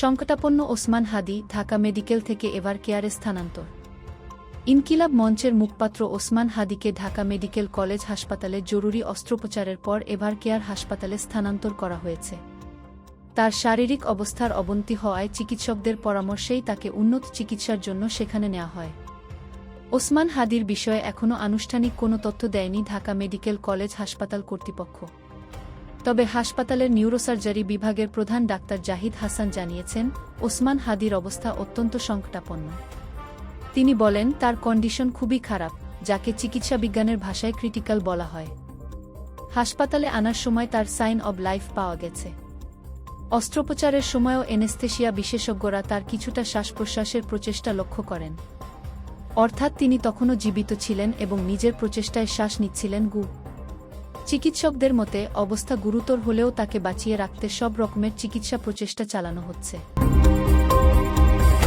সংকটাপন্ন ওসমান হাদি ঢাকা মেডিকেল থেকে এভার কেয়ারে স্থানান্তর। ইনকিলাব মঞ্চের মুখপাত্র ওসমান হাদিকে ঢাকা মেডিকেল কলেজ হাসপাতালে জরুরি অস্ত্রোপচারের পর এভার কেয়ার হাসপাতালে স্থানান্তর করা হয়েছে। তার শারীরিক অবস্থার অবনতি হওয়ায় চিকিৎসকদের পরামর্শেই তাকে উন্নত চিকিৎসার জন্য সেখানে নেওয়া হয়। ওসমান হাদির বিষয়ে এখনও আনুষ্ঠানিক কোনো তথ্য দেয়নি ঢাকা মেডিকেল কলেজ হাসপাতাল কর্তৃপক্ষ। তবে হাসপাতালের নিউরোসার্জারি বিভাগের প্রধান ডাক্তার জাহিদ হাসান জানিয়েছেন, ওসমান হাদির অবস্থা অত্যন্ত সংকটাপন্ন। তিনি বলেন, তার কন্ডিশন খুবই খারাপ, যাকে চিকিৎসা বিজ্ঞানের ভাষায় ক্রিটিক্যাল বলা হয়। হাসপাতালে আনার সময় তার সাইন অব লাইফ পাওয়া গেছে। অস্ত্রোপচারের সময়ও এনেস্থেশিয়া বিশেষজ্ঞরা তার কিছুটা শ্বাস প্রশ্বাসের প্রচেষ্টা লক্ষ্য করেন। অর্থাৎ তিনি তখনও জীবিত ছিলেন এবং নিজের প্রচেষ্টায় শ্বাস নিচ্ছিলেন গু চিকিৎসকদের মতে অবস্থা গুরুতর হলেও তাকে বাঁচিয়ে রাখতে সব রকমের চিকিৎসা প্রচেষ্টা চালানো হচ্ছে।